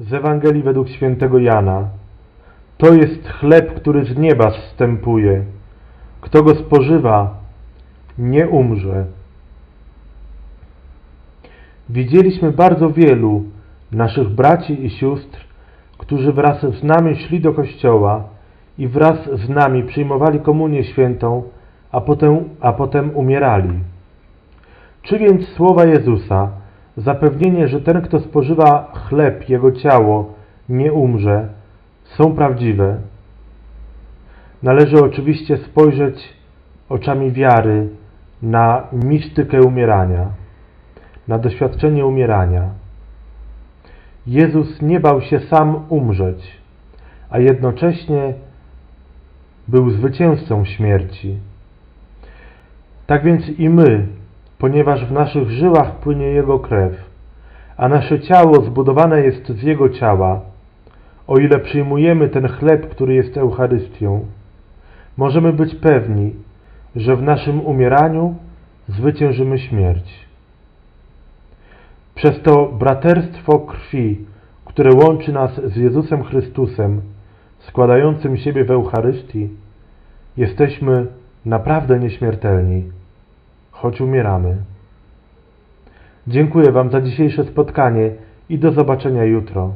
Z Ewangelii według świętego Jana. To jest chleb, który z nieba zstępuje. Kto go spożywa, nie umrze. Widzieliśmy bardzo wielu naszych braci i sióstr, którzy wraz z nami szli do kościoła i wraz z nami przyjmowali komunię świętą, a potem, a potem umierali. Czy więc słowa Jezusa, zapewnienie, że ten, kto spożywa chleb, jego ciało, nie umrze, są prawdziwe? Należy oczywiście spojrzeć oczami wiary na mistykę umierania, na doświadczenie umierania. Jezus nie bał się sam umrzeć, a jednocześnie był zwycięzcą śmierci. Tak więc i my, ponieważ w naszych żyłach płynie Jego krew, a nasze ciało zbudowane jest z Jego ciała, o ile przyjmujemy ten chleb, który jest Eucharystią, możemy być pewni, że w naszym umieraniu zwyciężymy śmierć. Przez to braterstwo krwi, które łączy nas z Jezusem Chrystusem, składającym siebie w Eucharystii, jesteśmy naprawdę nieśmiertelni, choć umieramy. Dziękuję Wam za dzisiejsze spotkanie i do zobaczenia jutro.